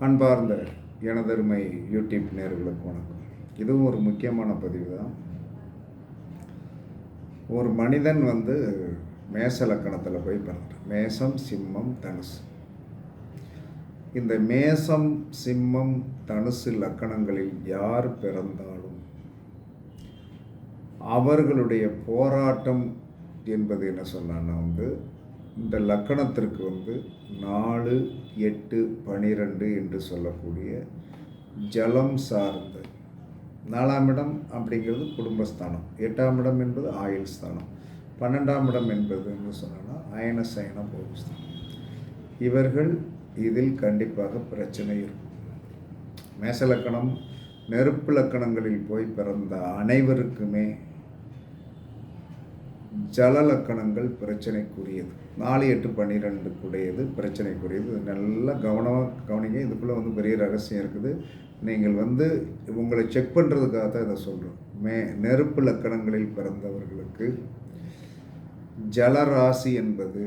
அன்பார்ந்த எனதருமை யூடியூப் நேர்களுக்கு வணக்கம். இதுவும் ஒரு முக்கியமான பதிவு தான். ஒரு மனிதன் வந்து மேச லக்கணத்தில் போய் பிறந்தான். மேசம் சிம்மம் தனுசு. இந்த மேசம் சிம்மம் தனுசு லக்கணங்களில் யார் பிறந்தாலும் அவர்களுடைய போராட்டம் என்பது என்ன சொன்னான்னா வந்து இந்த லக்கணத்திற்கு வந்து நாலு எட்டு பனிரெண்டு என்று சொல்லக்கூடிய ஜலம் சார்ந்த நாலாம் இடம் அப்படிங்கிறது குடும்பஸ்தானம். எட்டாம் இடம் என்பது ஆயுள் ஸ்தானம். பன்னெண்டாம் இடம் என்பது என்று சொன்னோன்னா அயன சயன போகஸ்தானம் இவர்கள் இதில் கண்டிப்பாக பிரச்சனை இருக்கும். மேசலக்கணம் நெருப்பு லக்கணங்களில் போய் பிறந்த அனைவருக்குமே ஜலலக்கணங்கள் பிரச்சனைக்குரியது. நாலு எட்டு பன்னிரெண்டுக்குடையது பிரச்சனைக்குரியது. இது நல்லா கவனமாக கவனிங்க. இதுக்குள்ளே வந்து பெரிய ரகசியம் இருக்குது. நீங்கள் வந்து உங்களை செக் பண்ணுறதுக்காக தான் இதை சொல்கிறோம் மே நெருப்பு லக்கணங்களில் பிறந்தவர்களுக்கு ஜலராசி என்பது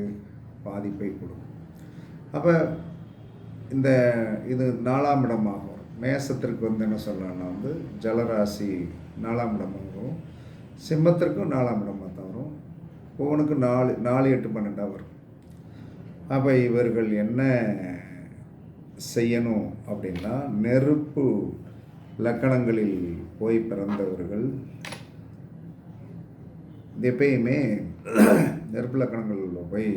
பாதிப்பை கொடுக்கும். அப்போ இந்த இது நாலாம் இடமாகும். மேசத்திற்கு வந்து என்ன சொல்லலாம்னா வந்து ஜலராசி நாலாம் இடமாகவும் சிம்மத்திற்கும் நாலாம் இடமாக ஒவ்வொன்றுக்கு நாலு நாலு எட்டு பன்னெண்டாக வரும். அப்போ இவர்கள் என்ன செய்யணும் அப்படின்னா நெருப்பு லக்கணங்களில் போய் பிறந்தவர்கள் எப்பயுமே நெருப்பு லக்கணங்களில் போய்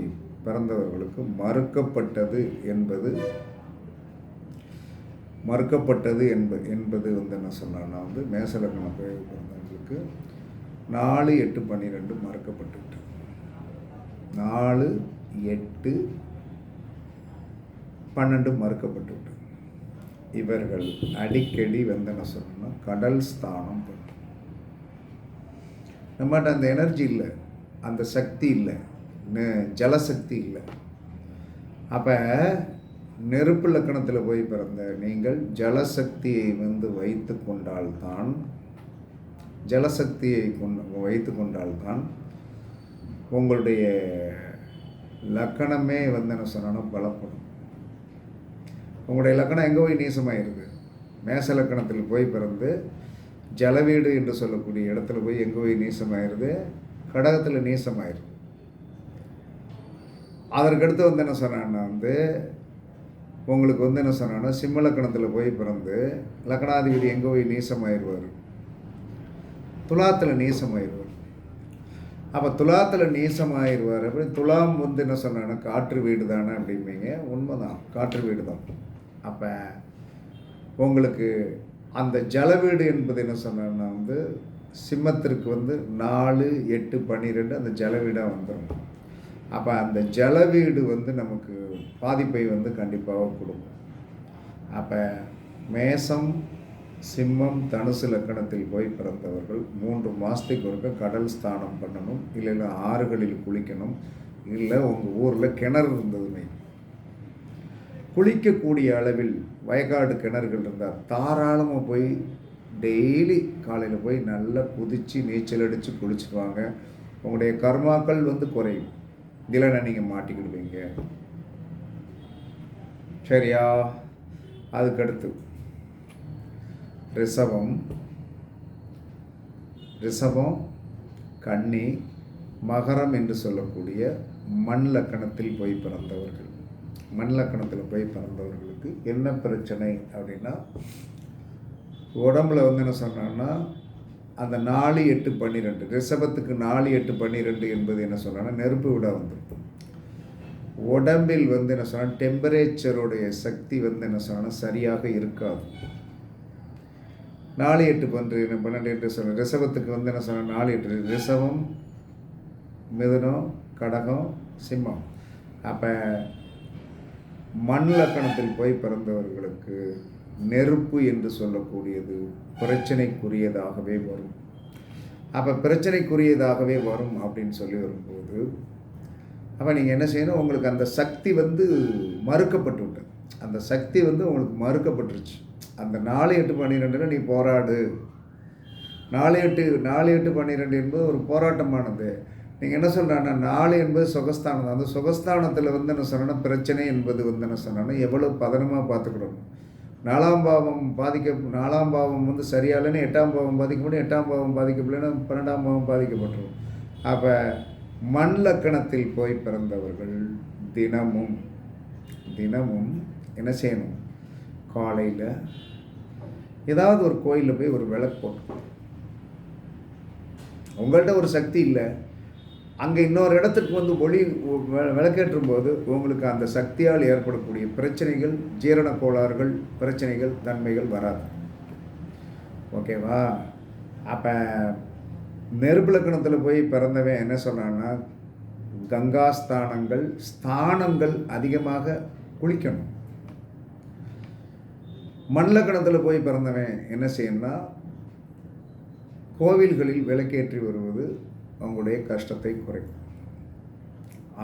பிறந்தவர்களுக்கு மறுக்கப்பட்டது என்பது மறுக்கப்பட்டது என்ப என்பது வந்து என்ன சொன்னான்னா வந்து மேச லக்கணம் போய் பிறந்தவர்களுக்கு நாலு எட்டு பன்னிரெண்டு மறுக்கப்பட்டு நாலு எட்டு பன்னெண்டு மறுக்கப்பட்டுவிட்டு இவர்கள் அடிக்கடி வந்து என்ன சொல்லணும்னா கடல் ஸ்தானம் பண்ணும் நம்மகிட்ட அந்த எனர்ஜி இல்லை அந்த சக்தி இல்லை ஜலசக்தி இல்லை. அப்போ நெருப்பு லக்கணத்தில் போய் பிறந்த நீங்கள் ஜலசக்தியை வந்து வைத்து கொண்டால்தான் ஜலசக்தியை கொண்டு வைத்து கொண்டால்தான் உங்களுடைய லக்கணமே வந்து என்ன சொன்னா பலப்படும். உங்களுடைய லக்கணம் எங்கே போய் நீசமாயிருக்கு? மேச லக்கணத்தில் போய் பிறந்து ஜலவீடு என்று சொல்லக்கூடிய இடத்துல போய் எங்கே போய் நீசமாயிருது? கடகத்தில் நீசமாயிருது அதற்கடுத்து வந்து என்ன சொன்னான்னா வந்து உங்களுக்கு வந்து என்ன சொன்னான்னா சிம்ம லக்கணத்தில் போய் பிறந்து லக்கணாதிபதி எங்கே போய் நீசமாயிருவார்? துலாத்தில் நீசமாயிருவார். அப்போ துலாத்தில் நீசமாயிருவார். அப்படி துலாம் வந்து என்ன சொன்னாங்கன்னா காற்று வீடு தானே அப்படிம்பீங்க. உண்மைதான் காற்று வீடு தான். அப்போ உங்களுக்கு அந்த ஜல வீடு என்பது என்ன சொன்னான்னா வந்து சிம்மத்திற்கு வந்து நாலு எட்டு பன்னிரெண்டு அந்த ஜல வீடாக வந்துடும் அப்போ அந்த ஜல வீடு வந்து நமக்கு பாதிப்பை வந்து கண்டிப்பாக கொடுக்கும். அப்போ மேசம் சிம்மம் தனுசு லக்கணத்தில் போய் பிறந்தவர்கள் மூன்று மாதத்துக்கு ஒருக்க கடல் ஸ்தானம் பண்ணணும் இல்லைன்னா ஆறுகளில் குளிக்கணும் இல்லை உங்கள் ஊரில் கிணறு இருந்ததுமே. குளிக்கக்கூடிய அளவில் வயக்காடு கிணறுகள் இருந்தால் தாராளமாக போய் டெய்லி காலையில் போய் நல்லா குதித்து நீச்சல் அடித்து குளிச்சுட்டு வாங்க. உங்களுடைய கர்மாக்கள் வந்து குறையும். இல்லைன்னா நீங்கள் மாட்டிக்கிடுவீங்க. சரியா? அதுக்கடுத்து ரிஷபம் ரிஷபம் கன்னி மகரம் என்று சொல்லக்கூடிய மண் லக்கணத்தில் போய் பிறந்தவர்கள். மண் லக்கணத்தில் போய் பிறந்தவர்களுக்கு என்ன பிரச்சனை அப்படின்னா உடம்புல வந்து என்ன சொன்னான்னா அந்த நாலு எட்டு பன்னிரெண்டு ரிஷபத்துக்கு நாலு எட்டு பன்னிரெண்டு என்பது என்ன சொன்னான்னா நெருப்பு விட வந்துருக்கும். உடம்பில் வந்து என்ன சொன்னால் டெம்பரேச்சருடைய சக்தி வந்து என்ன சொன்னால் சரியாக இருக்காது. நாலு எட்டு பன்று பன்னெண்டு எட்டு சொன்னேன் ரிஷபத்துக்கு வந்து என்ன சொன்னேன் நாலு எட்டு. ரிஷபம் மிதுனம் கடகம் சிம்மம். அப்போ மண் லக்கணத்தில் போய் பிறந்தவர்களுக்கு நெருப்பு என்று சொல்லக்கூடியது பிரச்சனைக்குரியதாகவே வரும். அப்போ பிரச்சனைக்குரியதாகவே வரும் அப்படின்னு சொல்லி வரும்போது அப்போ நீங்கள் என்ன செய்யணும்? உங்களுக்கு அந்த சக்தி வந்து மறுக்கப்பட்டு விட்டது அந்த சக்தி வந்து உங்களுக்கு மறுக்கப்பட்டுருச்சு. அந்த நாலு எட்டு பன்னிரெண்டில் நீ போராடு. நாலு எட்டு நாலு எட்டு பன்னிரெண்டு என்பது ஒரு போராட்டமானது. நீங்கள் என்ன சொல்கிறாங்கன்னா நாலு என்பது சுகஸ்தானம் தான் அந்த சுகஸ்தானத்தில் வந்து என்ன சொன்னோன்னா பிரச்சனை என்பது வந்து என்ன சொன்னோன்னா எவ்வளோ பதனமாக பார்த்துக்கிறோம் நாலாம் பாவம் பாதிக்க நாலாம் பாவம் வந்து சரியாகலைன்னு எட்டாம் பாவம் பாதிக்கப்படும் எட்டாம் பாவம் பாதிக்கப்படலைன்னு பன்னெண்டாம் பாவம் பாதிக்கப்பட்டுரும். அப்போ மண் லக்கணத்தில் போய் பிறந்தவர்கள் தினமும் தினமும் என்ன செய்யணும்? காலையில் ஏதாவது ஒரு கோயிலில் போய் ஒரு விளக்கு போட்டு. உங்கள்கிட்ட ஒரு சக்தி இல்லை. அங்கே இன்னொரு இடத்துக்கு வந்து ஒளி விளக்கேற்றும் போது உங்களுக்கு அந்த சக்தியால் ஏற்படக்கூடிய பிரச்சனைகள் ஜீரண கோளாறுகள் பிரச்சனைகள் தன்மைகள் வராது. ஓகேவா? அப்போ நெருப்புலக்கணத்தில் போய் பிறந்தவன் என்ன சொன்னான்னா கங்கா ஸ்தானங்கள் ஸ்தானங்கள் அதிகமாக குளிக்கணும். மண் கணத்தில் போய் பிறந்தவன் என்ன செய்யணும்னா கோவில்களில் விளக்கேற்றி வருவது அவங்களுடைய கஷ்டத்தை குறைக்கும்.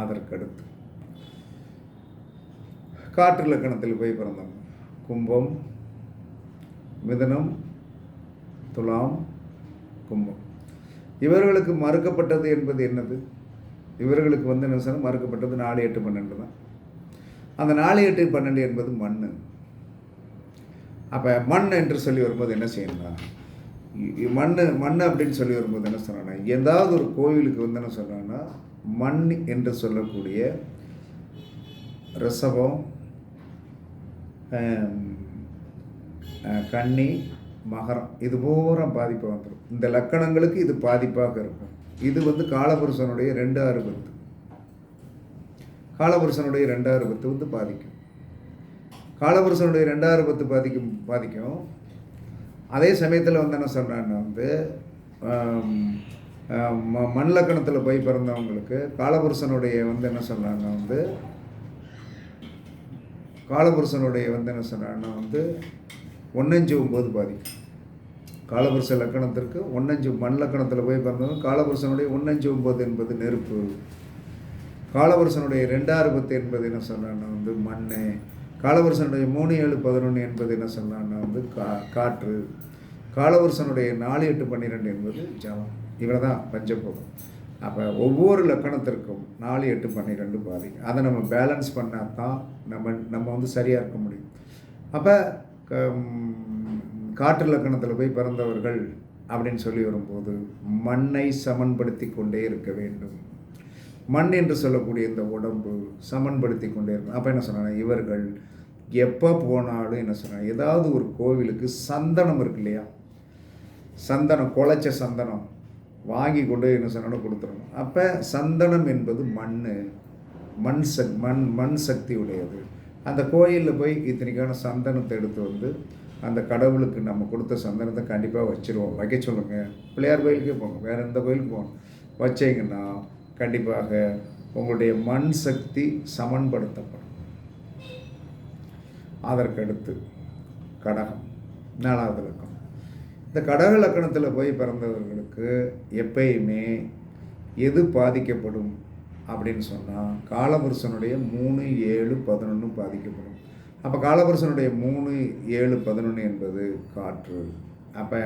அதற்கடுத்து காற்று லக்கணத்தில் போய் பிறந்தவங்க கும்பம் மிதனம் துலாம் கும்பம். இவர்களுக்கு மறுக்கப்பட்டது என்பது என்னது? இவர்களுக்கு வந்து என்ன மறுக்கப்பட்டது நாலு எட்டு பன்னெண்டு தான். அந்த நாலு எட்டு பன்னெண்டு என்பது மண் அப்போ மண் என்று சொல்லி வரும்போது என்ன செய்யணும்னா மண் மண் அப்படின்னு சொல்லி வரும்போது என்ன சொன்னான்னா ஏதாவது ஒரு கோவிலுக்கு வந்து என்ன சொல்கிறாங்கன்னா மண் என்று சொல்லக்கூடிய ரிஷபம் கன்னி மகரம் இது பூரா பாதிப்பாக வந்துடும் இந்த லக்கணங்களுக்கு இது பாதிப்பாக இருக்கும். இது வந்து காலபுருஷனுடைய ரெண்டு ஆறு பத்து. காலபுருஷனுடைய ரெண்டாறு பத்து வந்து பாதிக்கும். காலபுருஷனுடைய ரெண்டாயிரம் பத்து பாதிக்கும் பாதிக்கும். அதே சமயத்தில் வந்து என்ன சொல்கிறான்னு வந்து ம- மண்லக்கணத்தில் போய் பிறந்தவங்களுக்கு காலபுருஷனுடைய வந்து என்ன சொல்கிறாங்க வந்து காலபுருஷனுடைய வந்து என்ன சொல்கிறாங்கன்னா வந்து ஒன்னஞ்சு ஒம்பது பாதிக்கும். காலபுருஷ லக்கணத்திற்கு ஒன்னஞ்சு மண் லக்கணத்தில் போய் பிறந்தவங்க காலபுருஷனுடைய ஒன்னஞ்சு ஒம்பது என்பது நெருப்பு. காலபுருஷனுடைய ரெண்டாறு பத்து என்பது என்ன சொல்கிறாங்கன்னா வந்து மண் காலபுருஷனுடைய மூணு ஏழு பதினொன்று என்பது என்ன சொல்கிறான்னா வந்து கா காற்று. காலபுருஷனுடைய நாலு எட்டு பன்னிரெண்டு என்பது ஜலம் இவ்வளோ தான் பஞ்சபோகம் அப்போ ஒவ்வொரு லக்கணத்திற்கும் நாலு எட்டு பன்னிரெண்டு பாதி. அதை நம்ம பேலன்ஸ் பண்ணால் தான் நம்ம நம்ம வந்து சரியாக இருக்க முடியும். அப்போ காற்று லக்கணத்தில் போய் பிறந்தவர்கள் அப்படின்னு சொல்லி வரும்போது மண்ணை சமன்படுத்தி கொண்டே இருக்க வேண்டும். மண் என்று சொல்லக்கூடிய இந்த உடம்பு சமன்படுத்தி கொண்டே இருக்கும். அப்போ என்ன சொன்னாங்க இவர்கள் எப்போ போனாலும் என்ன சொன்னாங்க ஏதாவது ஒரு கோவிலுக்கு சந்தனம் இருக்கு இல்லையா? சந்தனம் குலைச்ச சந்தனம் வாங்கி கொண்டு என்ன சொன்னாலும் கொடுத்துடணும். அப்போ சந்தனம் என்பது மண் மண் சக் மண் மண் சக்தி உடையது அந்த கோயிலில் போய் இத்தனைக்கான சந்தனத்தை எடுத்து வந்து அந்த கடவுளுக்கு நம்ம கொடுத்த சந்தனத்தை கண்டிப்பாக வச்சிருவோம். வைக்க சொல்லுங்கள் பிள்ளையார் கோயிலுக்கே போங்க. வேறு எந்த கோயிலுக்கு போகணும். வச்சீங்கன்னா கண்டிப்பாக உங்களுடைய மண் சக்தி சமன்படுத்தப்படும். அதற்கடுத்து கடகம் நாலாவது லக்கணம் இந்த கடக லக்கணத்தில் போய் பிறந்தவர்களுக்கு எப்பயுமே எது பாதிக்கப்படும் அப்படின்னு சொன்னால் காலபுருஷனுடைய மூணு ஏழு பதினொன்று பாதிக்கப்படும். அப்போ காலபுருஷனுடைய மூணு ஏழு பதினொன்று என்பது காற்று. அப்போ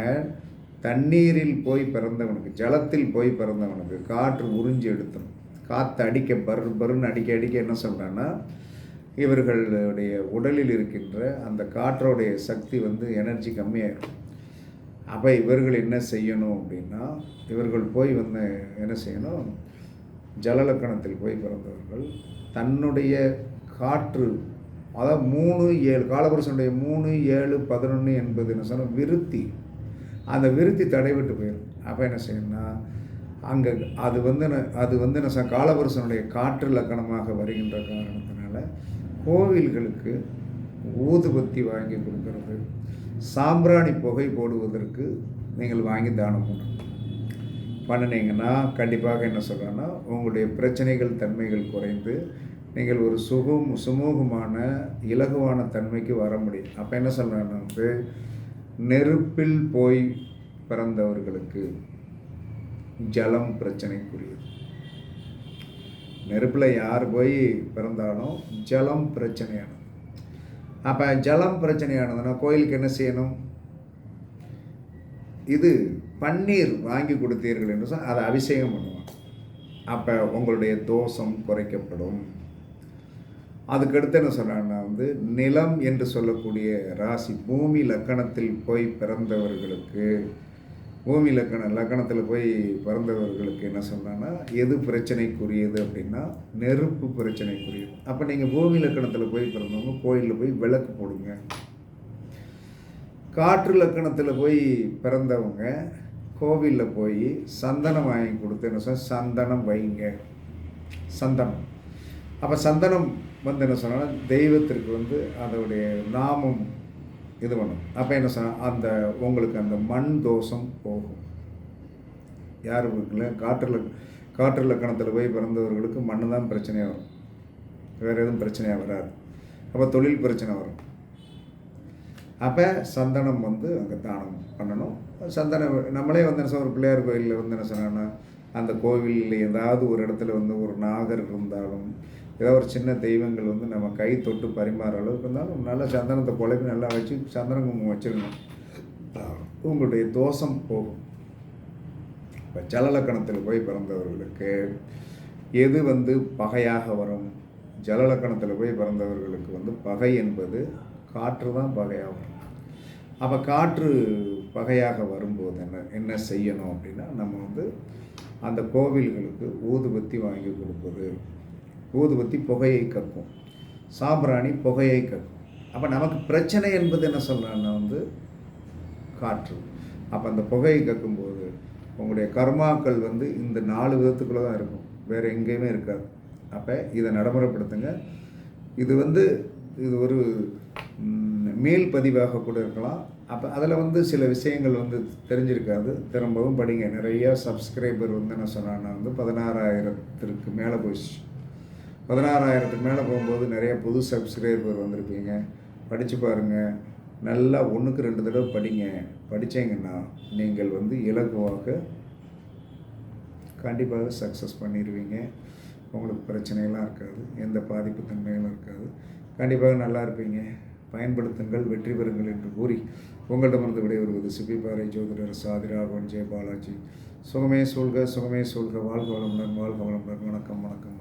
தண்ணீரில் போய் பிறந்தவனுக்கு ஜலத்தில் போய் பிறந்தவனுக்கு காற்று உறிஞ்சி எடுத்தணும். காற்று அடிக்க பரு பருன்னு அடிக்க அடிக்க என்ன சொல்கிறேன்னா இவர்களுடைய உடலில் இருக்கின்ற அந்த காற்றோடைய சக்தி வந்து எனர்ஜி கம்மியாயிடும் அப்போ இவர்கள் என்ன செய்யணும் அப்படின்னா இவர்கள் போய் வந்து என்ன செய்யணும் ஜலலக்கணத்தில் போய் பிறந்தவர்கள் தன்னுடைய காற்று அதாவது மூணு ஏழு காலபுருஷனுடைய மூணு ஏழு பதினொன்று என்பது என்ன சொன்னால் விருத்தி. அந்த விருத்தி தடைவிட்டு போயிடும் அப்போ என்ன செய்யணும்னா அங்கே அது வந்து என்ன- அது வந்து என்ன சொன்ன காலபுருஷனுடைய காற்று லக்கணமாக வருகின்ற காரணத்தினால கோவில்களுக்கு ஊதுபத்தி வாங்கி கொடுக்கறது. சாம்பிராணி புகை போடுவதற்கு நீங்கள் வாங்கி தானம் பண்ணணும். பண்ணினீங்கன்னா கண்டிப்பாக என்ன சொல்கிறேன்னா உங்களுடைய பிரச்சனைகள் தன்மைகள் குறைந்து நீங்கள் ஒரு சுகம் சுமூகமான இலகுவான தன்மைக்கு வர முடியும். அப்போ என்ன சொல்கிறேன்னா வந்து நெருப்பில் போய் பிறந்தவர்களுக்கு ஜலம் பிரச்சனைக்குரியது. நெருப்பில் யார் போய் பிறந்தாலும் ஜலம் பிரச்சனையானது. அப்போ ஜலம் பிரச்சனையானதுன்னா கோயிலுக்கு என்ன செய்யணும்? இது பன்னீர் வாங்கி கொடுத்தீர்கள் என்று சொன்னால் அதை அபிஷேகம் பண்ணுவாங்க. அப்போ உங்களுடைய தோஷம் குறைக்கப்படும். அதுக்கடுத்து என்ன சொன்னாங்கன்னா வந்து நிலம் என்று சொல்லக்கூடிய ராசி பூமி லக்கணத்தில் போய் பிறந்தவர்களுக்கு பூமி லக்கண லக்கணத்தில் போய் பிறந்தவர்களுக்கு என்ன சொன்னான்னா எது பிரச்சனைக்குரியது அப்படின்னா நெருப்பு பிரச்சனைக்குரியது. அப்போ நீங்கள் பூமி லக்கணத்தில் போய் பிறந்தவங்க கோயிலில் போய் விளக்கு போடுங்க. காற்று லக்கணத்தில் போய் பிறந்தவங்க கோவிலில் போய் சந்தனம் வாங்கி கொடுத்து என்ன சொன்னால் சந்தனம் வைங்க. சந்தனம். அப்போ சந்தனம் வந்து என்ன சொன்னால் தெய்வத்திற்கு வந்து அதோடைய நாமம் இது பண்ணும். அப்போ என்ன சொன்னால் அந்த உங்களுக்கு அந்த மண் தோஷம் போகும். யார் இருக்குல்ல? காற்று காற்றில் கணத்தில் போய் பிறந்தவர்களுக்கு மண் தான் பிரச்சனையாக வரும். வேறு எதுவும் பிரச்சனையாக வராது. அப்போ தொழில் பிரச்சனை வரும். அப்போ சந்தனம் வந்து அங்கே தானம் பண்ணணும். சந்தனம் நம்மளே வந்து என்ன சொன்னால் ஒரு பிள்ளையார் கோயிலில் வந்து என்ன சொன்னோன்னா அந்த கோவிலில் ஏதாவது ஒரு இடத்துல வந்து ஒரு நாகர் இருந்தாலும் ஏதோ ஒரு சின்ன தெய்வங்கள் வந்து நம்ம கை தொட்டு பரிமாற அளவுக்கு இருந்தாலும் நல்லா சந்தனத்தை குழப்பி நல்லா வச்சு சந்தன குங்குமம் வச்சிருக்கணும் உங்களுடைய தோஷம் போகும். இப்போ ஜலலக்கணத்தில் போய் பிறந்தவர்களுக்கு எது வந்து பகையாக வரும்? ஜலலக்கணத்தில் போய் பிறந்தவர்களுக்கு வந்து பகை என்பது காற்று தான் பகையாக வரும். அப்போ காற்று பகையாக வரும்போது என்ன என்ன செய்யணும் அப்படின்னா நம்ம வந்து அந்த கோவில்களுக்கு ஊதுபத்தி வாங்கி கொடுப்பது. ஊதுபத்தி புகையை கக்கும். சாம்பிராணி புகையை கக்கும். அப்போ நமக்கு பிரச்சனை என்பது என்ன சொல்கிறான்னா வந்து காற்று. அப்போ அந்த புகையை கக்கும்போது உங்களுடைய கர்மாக்கள் வந்து இந்த நாலு விதத்துக்குள்ளே தான் இருக்கும். வேறு எங்கேயுமே இருக்காது. அப்போ இதை நடைமுறைப்படுத்துங்க. இது வந்து இது ஒரு மேல் பதிவாக கூட இருக்கலாம். அப்போ அதில் வந்து சில விஷயங்கள் வந்து தெரிஞ்சிருக்காது. திரும்பவும் படிங்க. நிறையா சப்ஸ்கிரைபர் வந்து என்ன சொன்னான்னா வந்து பதினாறாயிரத்திற்கு மேலே போயிடுச்சு. பதினாறாயிரத்துக்கு மேலே போகும்போது நிறைய புது சப்ஸ்கிரைபர் வந்திருப்பீங்க. படித்து பாருங்கள் நல்லா ஒன்றுக்கு ரெண்டு தடவை படிங்க. படித்தீங்கன்னா நீங்கள் வந்து இலகுவாக கண்டிப்பாக சக்ஸஸ் பண்ணிடுவீங்க உங்களுக்கு பிரச்சனையெல்லாம் இருக்காது. எந்த பாதிப்பு தன்மையெல்லாம் இருக்காது. கண்டிப்பாக நல்லா இருப்பீங்க. பயன்படுத்துங்கள் வெற்றி பெறுங்கள் என்று கூறி உங்களிடமிருந்து விடைபெறுவது சிப்பிப்பாறை ஜோதிடர் சாதிராகவன் ஜெயபாலாஜி. சுகமே சொல்க சுகமே சொல்க வாழ்க வளமுடன் வாழ்க வளமுடன். வணக்கம் வணக்கம்.